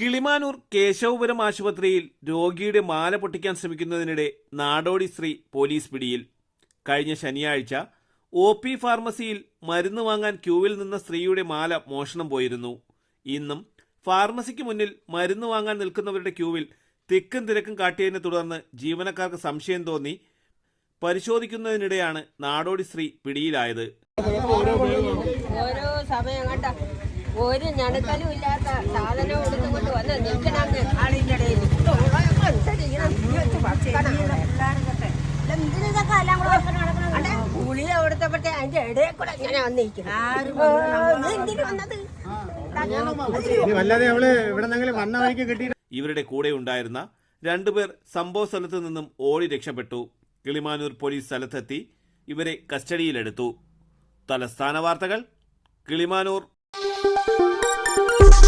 കിളിമാനൂർ കേശവപുരം ആശുപത്രിയിൽ രോഗിയുടെ മാല പൊട്ടിക്കാൻ ശ്രമിക്കുന്നതിനിടെ നാടോടി സ്ത്രീ പോലീസ് പിടിയിൽ. കഴിഞ്ഞ ശനിയാഴ്ച ഒ പി ഫാർമസിയിൽ മരുന്ന് വാങ്ങാൻ ക്യൂവിൽ നിന്ന സ്ത്രീയുടെ മാല മോഷണം പോയിരുന്നു. ഇന്നും ഫാർമസിക്ക് മുന്നിൽ മരുന്ന് വാങ്ങാൻ നിൽക്കുന്നവരുടെ ക്യൂവിൽ തിക്കും തിരക്കും കാട്ടിയതിനെ തുടർന്ന് ജീവനക്കാർക്ക് സംശയം തോന്നി പരിശോധിക്കുന്നതിനിടെയാണ് നാടോടി സ്ത്രീ പിടിയിലായത്. ഓരോ സമയം ഒരു ഞണക്കലും ഇല്ലാത്ത സാധനം എടുത്തുകൊണ്ട് വന്ന് നിൽക്കണമെന്ന് ആളിന്റെ ഇടയിൽ അതിന്റെ ഇടയിൽ കൂടെ ഇങ്ങനെ വന്നിരിക്കുന്നു. എന്തിനു വന്നത്? ഇനി വല്ലാതെ അവൾ ഇവിടെ നിന്നെങ്കിലും വന്ന വഴിക്ക് കിട്ടി ഇവരുടെ കൂടെ ഉണ്ടായിരുന്ന രണ്ടുപേർ സംഭവ സ്ഥലത്ത് നിന്നും ഓടി രക്ഷപ്പെട്ടു. കിളിമാനൂർ പോലീസ് സ്ഥലത്തെത്തി ഇവരെ കസ്റ്റഡിയിലെടുത്തു. തലസ്ഥാന വാർത്തകൾ കിളിമാനൂർ.